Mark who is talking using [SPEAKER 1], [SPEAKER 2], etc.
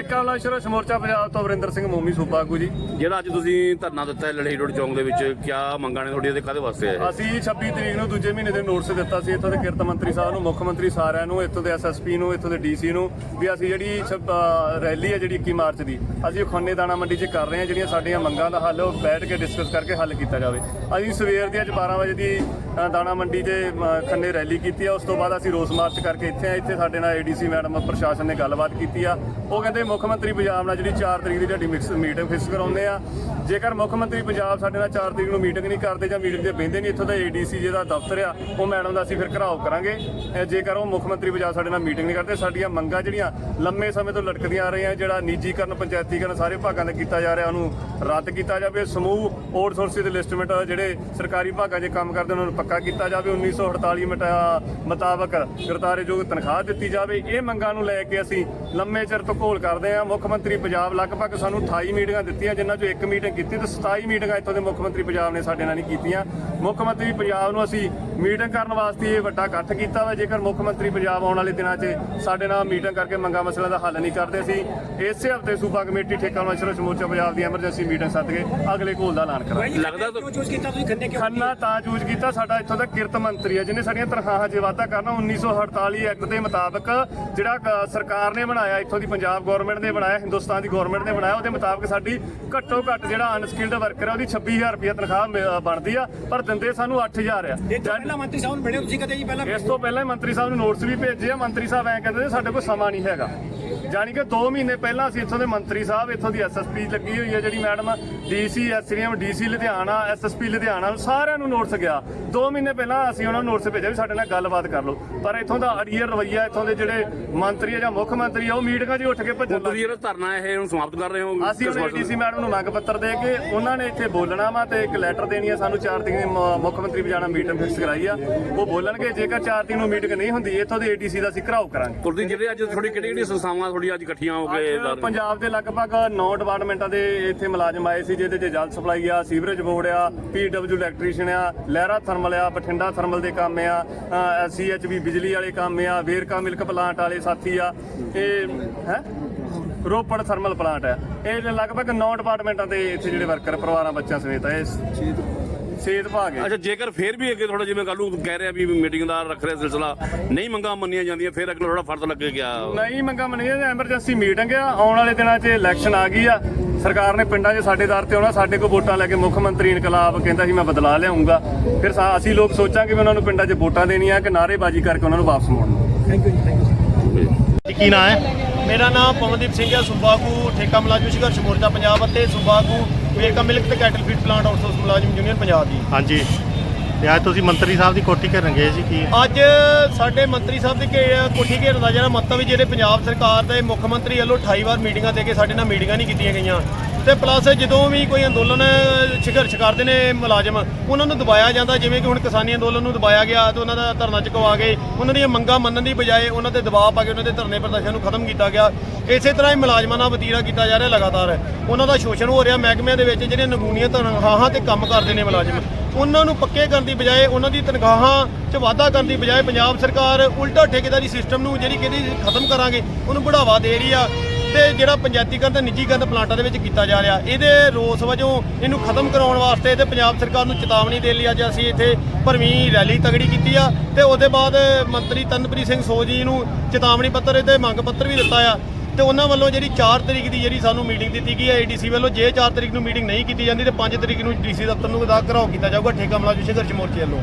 [SPEAKER 1] ਠੇਕਾ ਲਾਸ਼ਰ ਸਮੋਰਚਾ ਪੰਜਾਬ ਤੋਂ ਵਰਿੰਦਰ ਸਿੰਘ ਮੋਮੀ ਸੂਬਾ ਆਗੂ ਜੀ।
[SPEAKER 2] ਜਿਹੜਾ ਅੱਜ ਤੁਸੀਂ ਧਰਨਾ ਦਿੱਤਾ ਹੈ ਲੜਾਈ ਰੋਡ ਚੌਂਕ ਦੇ ਵਿੱਚ ਕਿਆ ਮੰਗਾਂ ਨੇ ਤੁਹਾਡੀਆਂ ਤੇ ਕਾਹਦੇ ਵਾਸਤੇ ਹੈ
[SPEAKER 1] ਅਸੀਂ 26 ਤਰੀਕ ਨੂੰ ਦੂਜੇ ਮਹੀਨੇ ਦੇ ਨੋਟਿਸ ਦਿੱਤਾ ਸੀ ਇੱਥੋਂ ਦੇ ਕਿਰਤ ਮੰਤਰੀ ਸਾਹਿਬ ਨੂੰ ਮੁੱਖ ਮੰਤਰੀ ਸਾਰਿਆਂ ਨੂੰ ਇੱਥੋਂ ਦੇ ਐਸਐਸਪੀ ਨੂੰ ਇੱਥੋਂ ਦੇ ਡੀਸੀ ਨੂੰ ਵੀ ਅਸੀਂ ਜਿਹੜੀ ਛ- ਅ, ਰੈਲੀ ਹੈ ਜਿਹੜੀ 21 ਮਾਰਚ ਦੀ ਅਸੀਂ ਉਹ ਖੰਨੇ ਦਾਣਾ ਮੰਡੀ 'ਚ ਕਰ ਰਹੇ ਹਾਂ ਜਿਹੜੀਆਂ ਸਾਡੀਆਂ ਮੰਗਾਂ ਦਾ ਹੱਲ ਉਹ ਬੈਠ ਕੇ ਡਿਸਕਸ ਕਰਕੇ ਹੱਲ ਕੀਤਾ ਜਾਵੇ। ਅਸੀਂ ਸਵੇਰ ਦੀ ਅੱਜ 12 ਵਜੇ ਦੀ ਅ, ਦਾਣਾ ਮੰਡੀ 'ਤੇ ਅ, ਖੰਨੇ ਰੈਲੀ ਕੀਤੀ ਆ ਉਸ ਤੋਂ ਬਾਅਦ ਅਸੀਂ ਰੋਸ ਮਾਰਚ ਕਰਕੇ ਇੱਥੇ ਆਏ ਇੱਥੇ ਸਾਡੇ ਨਾਲ ਏਡੀਸੀ ਮੈਡਮ ਪ੍ਰਸ਼ਾਸਨ ਨੇ ਗੱਲਬਾਤ ਕੀਤੀ ਆ। ਉਹ ਕਹਿੰਦੇ ਮੁੱਖ ਮੰਤਰੀ ਪੰਜਾਬ ਨਾਲ ਜਿਹੜੀ 4 ਤਰੀਕ ਦੀ ਤੁਹਾਡੀ ਮਿਕਸ ਮੀਟਿੰਗ ਫਿਕਸ ਕਰਾਉਂਦੇ ਆ। ਜੇਕਰ ਮੁੱਖ ਮੰਤਰੀ ਪੰਜਾਬ ਸਾਡੇ ਨਾਲ 4 ਤਰੀਕ ਨੂੰ ਮੀਟਿੰਗ ਨਹੀਂ ਕਰਦੇ ਜਾਂ ਮੀਟਿੰਗ ਤੇ ਬਹਿੰਦੇ ਨਹੀਂ, ਇੱਥੋਂ ਦਾ ਏਡੀਸੀ ਜਿਹਦਾ ਦਫ਼ਤਰ ਆ, ਉਹ ਮੈਡਮ ਦਾ ਅਸੀਂ ਫਿਰ ਘਰਾਓ ਕਰਾਂਗੇ। ਜੇਕਰ ਉਹ ਮੁੱਖ ਮੰਤਰੀ ਪੰਜਾਬ ਸਾਡੇ ਨਾਲ ਮੀਟਿੰਗ ਨਹੀਂ ਕਰਦੇ, ਸਾਡੀਆਂ ਮੰਗਾਂ ਜਿਹੜੀਆਂ ਲੰਮੇ ਸਮੇਂ ਤੋਂ ਲਟਕਦੀਆਂ ਆ ਰਹੀਆਂ, ਜਿਹੜਾ ਨਿੱਜੀਕਰਨ, ਪੰਚਾਇਤੀਕਰਨ ਸਾਰੇ ਭਾਗਾਂ ਦਾ ਕੀਤਾ ਜਾ ਰਿਹਾ, ਉਹਨੂੰ ਰੱਦ ਕੀਤਾ ਜਾਵੇ। ਸਮੂਹ ਆਊਟਸੋਰਸਿੰਗ ਦੇ ਲਿਸਟਮੈਂਟ ਜਿਹੜੇ ਸਰਕਾਰੀ ਭਾਗਾਂ 'ਚ ਕੰਮ ਕਰਦੇ, ਉਹਨਾਂ ਨੂੰ ਪੱਕਾ ਕੀਤਾ ਜਾਵੇ। 1948 ਮਟਾ- ਮੁਤਾਬਕ ਕਰਤਾਰਯੋਗ ਤਨਖਾਹ ਦਿੱਤੀ ਜਾਵੇ। ਇਹ ਮੰਗਾਂ ਨੂੰ ਲੈ ਕੇ ਅਸੀਂ ਲੰਮੇ ਚਿਰ ਤੋਂ ਘੋਲ ਕਰਦੇ ਹਾਂ। ਮੁੱਖ ਮੰਤਰੀ ਪੰਜਾਬ ਲਗਭਗ ਸਾਨੂੰ 28 ਮੀਟਿੰਗਾਂ ਦਿੱਤੀਆਂ ਜਿਨ੍ਹਾਂ ਚੋਂ ਇੱਕ ਮੀਟਿੰਗ ਕੀਤੀ ਤੇ 27 ਮੀਟਿੰਗਾਂ ਇੱਥੋਂ ਦੇ ਮੁੱਖ ਮੰਤਰੀ ਪੰਜਾਬ ਨੇ ਸਾਡੇ ਨਾਲ ਨਹੀਂ ਕੀਤੀਆਂ। ਮੁੱਖ ਮੰਤਰੀ ਪੰਜਾਬ ਨੂੰ ਅਸੀਂ ਮੀਟਿੰਗ ਕਰਨ ਵਾਸਤੇ ਇਹ ਵੱਡਾ ਇਕੱਠ ਕੀਤਾ ਵਾ। ਜੇਕਰ ਮੁੱਖ ਮੰਤਰੀ ਪੰਜਾਬ ਆਉਣ ਵਾਲੇ ਦਿਨਾਂ 'ਚ ਸਾਡੇ ਨਾਲ ਮੀਟਿੰਗ ਕਰਕੇ ਮੰਗਾਂ ਮਸਲਿਆਂ ਦਾ ਹੱਲ ਨਹੀਂ ਕਰਦੇ ਸੀ ਇਸੇ ਹਫ਼ਤੇ ਸੂਬਾ ਕਮੇਟੀ ਠੇਕਾ ਮਸ਼ਰ ਸਮੋਰਚਾ ਪੰਜਾਬ ਦੀ ਐਮਰਜੈਂਸੀ ਮੀਟਿੰਗ ਸੱਦ ਕੇ ਅਗਲੇ ਘੋਲ ਦਾ ਐਲਾਨ ਕਰਾਂਗੇ।
[SPEAKER 2] ਲੱਗਦਾ ਤਾਂ-
[SPEAKER 3] ਕਿਉਂ ਚੂਜ਼ ਕੀਤਾ ਤੁਸੀਂ ਖੰਨੇ ਕਿਉਂ
[SPEAKER 1] ਖੰਨਾ ਤਾਂ ਚੂਜ਼ ਕੀਤਾ ਸਾਡਾ ਇੱਥੋਂ ਦਾ ਕਿਰਤ ਮੰਤਰੀ ਹੈ ਜਿਹਨੇ ਸਾਡੀਆਂ ਤਨਖਾਹਾਂ 'ਚ ਵਾਧਾ ਕਰਨਾ 1948 ਐਕਟ ਦੇ ਮੁਤਾਬਕ ਜਿਹੜਾ ਸਰਕਾਰ ਨੇ ਬਣਾਇਆ ਇੱਥੋਂ ਦੀ ਪੰਜਾਬ ਗਵਰਨਮੈਂਟ ਨੇ ਬਣਾਇਆ ਹਿੰਦੁਸਤਾਨ ਦੀ ਗਵਰਨਮੈਂਟ ਨੇ ਬਣਾਇਆ ਉਹਦੇ ਮੁਤਾਬਕ ਸਾਡੀ ਘੱਟੋ ਘੱਟ ਜਿਹੜਾ ਅਨਸਕਿਲਡ ਵਰਕਰ ਹੈ ਉਹਦੀ 26000 ਰੁਪਏ ਤਨਖਾਹ ਮ- ਬਣਦੀ ਆ ਪਰ ਦਿੰਦੇ ਸਾਨੂੰ 8000 ਆ।
[SPEAKER 3] ਇਹ ਤੋਂ ਪਹਿਲਾਂ ਮੰਤਰੀ ਸਾਹਿਬ ਨੂੰ ਮਿਲੇ ਹੋ ਤੁਸੀਂ ਕਦੇ ਜੀ ਪਹਿਲਾਂ?
[SPEAKER 1] ਇਸ ਤੋਂ ਪਹਿਲਾਂ ਹੀ ਮੰਤਰੀ ਸਾਹਿਬ ਨੂੰ ਨੋਟਿਸ ਵੀ ਭੇਜੇ ਆ ਮੰਤਰੀ ਸਾਹਿਬ ਐਂ ਕਹਿੰਦੇ ਨੇ ਸਾਡੇ ਕੋਲ ਸਮਾਂ ਨਹੀਂ ਹੈਗਾ। ਜਾਣੀ ਕਿ 2 ਮਹੀਨੇ ਪਹਿਲਾਂ ਅਸੀਂ ਇੱਥੋਂ ਦੇ ਮੰਤਰੀ ਸਾਹਿਬ ਇੱਥੋਂ ਦੀ ਐਸਐਸਪੀ ਲੱਗੀ ਹੋਈ ਹੈ ਜਿਹੜੀ madam DC SDM DC Ludhiana SSP Ludhiana ਸਾਰਿਆਂ ਨੂੰ ਨੋਟਿਸ ਗਿਆ। 2 ਮਹੀਨੇ ਪਹਿਲਾਂ ਅਸੀਂ ਉਹਨਾਂ ਨੂੰ ਨੋਟਿਸ ਭੇਜਿਆ ਵੀ ਸਾਡੇ ਨਾਲ ਗੱਲਬਾਤ ਕਰ ਲਓ। ਪਰ ਇੱਥੋਂ ਦਾ ਅੜੀਅਰ ਰਵਈਆ ਇੱਥੋਂ ਦੇ ਜਿਹੜੇ ਮੰਤਰੀ ਆ ਜਾਂ ਮੁੱਖ ਮੰਤਰੀ ਆ ਉਹ ਮੀਟਿੰਗਾਂ 'ਚ ਉੱਠ ਕੇ ਭੱਜਣ ਲੱਗ
[SPEAKER 2] ਤੁਸੀਂ ਜਿਹੜਾ ਧਰਨਾ ਇਹ ਹੁਣ ਸਮਾਪਤ ਕਰ ਰਹੇ ਹੋ
[SPEAKER 1] ਅਸੀਂ? ਡੀਸੀ ਮੈਡਮ ਨੂੰ ਮੰਗ ਪੱਤਰ ਦੇ ਕੇ ਉਹਨਾਂ ਨੇ ਇੱਥੇ ਬੋਲਣਾ ਵਾ ਤੇ ਇੱਕ ਲੈਟਰ ਦੇਣੀ ਆ ਸਾਨੂੰ 4 ਤਰੀਕ ਨੂੰ ਮ- ਮੁੱਖ ਮੰਤਰੀ ਵਜਾਣਾ ਮੀਟਿੰਗ ਫਿਕਸ ਕਰਾਈ ਆ। ਉਹ ਬੋਲਣਗੇ ਜੇਕਰ 4 ਤਰੀਕ ਨੂੰ ਮੀਟਿੰਗ ਨਹੀਂ ਹੁੰਦੀ ਇੱਥੋਂ ਦੇ ਏਡੀਸੀ ਦਾ ਅਸੀਂ ਘਰਾਓ ਕਰਾਂਗੇ।
[SPEAKER 2] ਤੁਸੀਂ ਜਿਹੜੇ ਅੱਜ ਤੁਹਾਡੀ ਕਿਹੜੀ ਕਿਹੜੀ ਸੰਸਥਾਵਾਂ ਤੁਹਾਡੀ ਅੱਜ ਇਕੱਠੀਆਂ ਹੋ ਕੇ
[SPEAKER 1] ਅੱਜ ਪੰਜਾਬ ਦੇ ਲਗਭਗ 9 ਡਿਪਾਰਟਮੈਂਟਾਂ ਦੇ ਇੱਥੇ ਮੁਲਾਜ਼ਮ ਆਏ ਸੀ ਜਿਹਦੇ 'ਚ ਜਲ ਸਪਲਾਈ ਆ ਸੀਵਰੇਜ ਬੋਰਡ ਆ ਪੀਡਬਲਯੂ ਇਲੈਕਟ੍ਰੀਸ਼ੀਅਨ ਆ ਲਹਿਰਾ ਥਰਮਲ ਆ ਬਠਿੰਡਾ ਥਰਮਲ ਦੇ ਕੰਮ ਆ ਐਸਸੀਐਚਬੀ ਬਿਜਲੀ ਵਾਲੇ ਕੰਮ ਆ ਵੇਰਕਾ ਮਿਲਕ ਪਲਾਂਟ ਵਾਲੇ ਸਾਥੀ ਆ ਇਹ ਹੈ? ਰੋਪੜ ਥਰਮਲ ਪਲਾਂਟ ਆ। ਇਹ ਲਗਭਗ 9 ਡਿਪਾਰਟਮੈਂਟਾਂ ਦੇ ਇੱਥੇ ਜਿਹੜੇ ਵਰਕਰ ਪਰਿਵਾਰਾਂ ਬੱਚਿਆਂ ਸਮੇਤ ਆ ਇਹ ਸਿਹਤ ਭਾਗ ਹੈ
[SPEAKER 2] ਅੱਛਾ ਜੇਕਰ ਫੇਰ ਵੀ ਅੱਗੇ ਥੋੜਾ ਜਿਵੇਂ ਕੱਲ ਨੂੰ ਕਹਿ ਰਿਹਾ ਵੀ ਮੀਟਿੰਗ ਦਾ ਰੱਖ ਰਿਹਾ ਸਿਲਸਿਲਾ ਨਹੀਂ ਮੰਗਾਂ ਮੰਨੀਆਂ ਜਾਂਦੀਆਂ ਫੇਰ ਅਗਲਾ ਥੋੜਾ ਫਰਜ਼ ਲੱਗੇ ਗਿਆ।
[SPEAKER 1] ਨਹੀਂ ਮੰਗਾ ਮੰਨੀਆਂ ਐਮਰਜੈਂਸੀ ਮੀਟਿੰਗ ਆ ਆਉਣ ਵਾਲੇ ਦਿਨਾਂ 'ਚ ਇਲੈਕਸ਼ਨ ਆ ਗਈ ਆ। ਸਰਕਾਰ ਨੇ ਪਿੰਡਾਂ 'ਚ ਸਾਡੇ ਦਰ ਤੇ ਆਉਣਾ ਸਾਡੇ ਕੋਲ ਵੋਟਾਂ ਲੈ ਕੇ ਮੁੱਖ ਮੰਤਰੀ ਇਨਕਲਾਬ ਕਹਿੰਦਾ ਸੀ ਮੈਂ ਬਦਲਾ ਲਿਆਉਂਗਾ ਫਿਰ ਸਾ- ਅਸੀਂ ਲੋਕ ਸੋਚਾਂਗੇ ਵੀ ਉਹਨਾਂ ਨੂੰ ਪਿੰਡਾਂ 'ਚ ਵੋਟਾਂ ਦੇਣੀਆਂ ਕਿ ਨਾਅਰੇਬਾਜ਼ੀ ਕਰਕੇ ਉਹਨਾਂ ਨੂੰ ਵਾਪਸ ਮੋੜਨਾ।
[SPEAKER 3] ਥੈਂਕ ਯੂ ਜੀ ਥੈਂਕ ਯੂ
[SPEAKER 4] ਕੀ ਨਾਂ ਹੈ?
[SPEAKER 5] ਮੇਰਾ ਨਾਮ ਪਵਨਦੀਪ ਸਿੰਘ ਹੈ ਸੁਬਾਗੂ ਠੇਕਾ ਮੁਲਾਜ਼ਮ ਸੰਘਰਸ਼ ਮੋਰਚਾ ਪੰਜਾਬ ਅਤੇ ਸੁਬਾਗੂ ਵੇਰਕਾ ਮਿਲਕ ਤੇ ਕੈਟਲ ਫੀਡ ਪਲਾਂਟ ਆਊਟਸੋਰਸ ਮੁਲਾਜ਼ਮ ਯੂਨੀਅਨ ਪੰਜਾਬ ਦੀ।
[SPEAKER 4] ਹਾਂਜੀ। ਤੇ ਅੱਜ ਤੁਸੀਂ ਮੰਤਰੀ ਸਾਹਿਬ ਦੀ ਕੋਠੀ ਘੇਰਨ ਗਏ ਸੀ ਕੀ?
[SPEAKER 5] ਅੱਜ ਸਾਡੇ ਮੰਤਰੀ ਸਾਹਿਬ ਦੇ ਘੇ- ਕੋਠੀ ਘੇਰਨ ਦਾ ਜਿਹੜਾ ਮਤਲਬ ਵੀ ਜਿਹੜੇ ਪੰਜਾਬ ਸਰਕਾਰ ਦੇ ਮੁੱਖ ਮੰਤਰੀ ਵੱਲੋਂ 28 ਵਾਰ ਮੀਟਿੰਗਾਂ ਦੇ ਕੇ ਸਾਡੇ ਨਾਲ ਮੀਟਿੰਗਾਂ ਨਹੀਂ ਕੀਤੀਆਂ ਗਈਆਂ। ਤੇ ਪਲੱਸ ਜਦੋਂ ਵੀ ਕੋਈ ਅੰਦੋਲਨ ਸੰਘਰਸ਼ ਕਰਦੇ ਨੇ ਮੁਲਾਜ਼ਮ, ਉਹਨਾਂ ਨੂੰ ਦਬਾਇਆ ਜਾਂਦਾ, ਜਿਵੇਂ ਕਿ ਹੁਣ ਕਿਸਾਨੀ ਅੰਦੋਲਨ ਨੂੰ ਦਬਾਇਆ ਗਿਆ ਤੇ ਉਹਨਾਂ ਦਾ ਧਰਨਾ ਚੁਕਵਾ ਕੇ ਉਹਨਾਂ ਦੀਆਂ ਮੰਗਾਂ ਮੰਨਣ ਦੀ ਬਜਾਏ ਉਹਨਾਂ ਤੇ ਦਬਾਅ ਪਾ ਕੇ ਉਹਨਾਂ ਦੇ ਧਰਨੇ ਪ੍ਰਦਰਸ਼ਨ ਨੂੰ ਖਤਮ ਕੀਤਾ ਗਿਆ। ਇਸੇ ਤਰ੍ਹਾਂ ਹੀ ਮੁਲਾਜ਼ਮਾਂ ਨਾਲ ਵਤੀਰਾ ਕੀਤਾ ਜਾ ਰਿਹਾ ਲਗਾਤਾਰ। ਉਹਨਾਂ ਦਾ ਸ਼ੋਸ਼ਣ ਹੋ ਰਿਹਾ ਮਹਿਕਮਿਆਂ ਦੇ ਵਿੱਚ, ਜਿਹੜੀਆਂ ਨਗੂਨੀਆਂ ਤਨਖਾਹਾਂ ਤੇ ਕੰਮ ਕਰਦੇ ਨੇ ਮੁਲਾਜ਼ਮ। ਉਹਨਾਂ ਨੂੰ ਪੱਕੇ ਕਰਨ ਦੀ ਬਜਾਏ, ਉਹਨਾਂ ਦੀ ਤਨਖਾਹਾਂ 'ਚ ਵਾਧਾ ਕਰਨ ਦੀ ਬਜਾਏ ਪੰਜਾਬ ਸਰਕਾਰ ਉਲਟਾ ਠੇਕੇਦਾਰੀ ਸਿਸਟਮ ਨੂੰ ਜਿਹੜੀ ਕਹਿੰਦੀ ਖਤਮ ਕਰਾਂਗੇ, ਉਹਨੂੰ ਬੜਾਵਾ ਦੇ ਰਹੀ ਆ। ਤੇ ਜਿਹੜਾ ਪੰਚਾਇਤੀਕਰਨ ਤੇ ਨਿੱਜੀਕਰਨ ਪਲਾਂਟਾਂ ਦੇ ਵਿੱਚ ਕੀਤਾ ਜਾ ਰਿਹਾ, ਇਹਦੇ ਰੋਸ ਵਜੋਂ ਇਹਨੂੰ ਖਤਮ ਕਰਾਉਣ ਵਾਸਤੇ ਤੇ ਪੰਜਾਬ ਸਰਕਾਰ ਨੂੰ ਚੇਤਾਵਨੀ ਦੇਣ ਲਈ ਅੱਜ ਅਸੀਂ ਇੱਥੇ ਭਰਵੀਂ ਰੈਲੀ ਤਗੜੀ ਕੀਤੀ ਆ ਤੇ ਉਹਦੇ ਬਾਅਦ ਮੰਤਰੀ ਤਨਪ੍ਰੀਤ ਸਿੰਘ ਸੋਜੀ ਨੂੰ ਚੇਤਾਵਨੀ ਪੱਤਰ ਤੇ ਮੰਗ ਪੱਤਰ ਵੀ ਦਿੱਤਾ ਆ ਤੇ ਉਹਨਾਂ ਵੱਲੋਂ ਜਿਹੜੀ 4 ਤਰੀਕ ਦੀ ਜਿਹੜੀ ਸਾਨੂੰ ਮੀਟਿੰਗ ਦਿੱਤੀ ਗਈ ਹੈ ਏਡੀਸੀ ਵੱਲੋਂ ਜੇ 4 ਤਰੀਕ ਨੂੰ ਮੀਟਿੰਗ ਨਹੀਂ ਕੀਤੀ ਜਾਂਦੀ ਤੇ 5 ਤਰੀਕ ਨੂੰ ਡੀਸੀ ਦਫ਼ਤਰ ਨੂੰ ਦਾ ਘਰਾਓ ਕੀਤਾ ਜਾਊਗਾ, ਠੇਕਾ, ਮੁਲਾਜ਼ਮ ਸੰਘਰਸ਼ ਮੋਰਚੇ ਵੱਲੋਂ।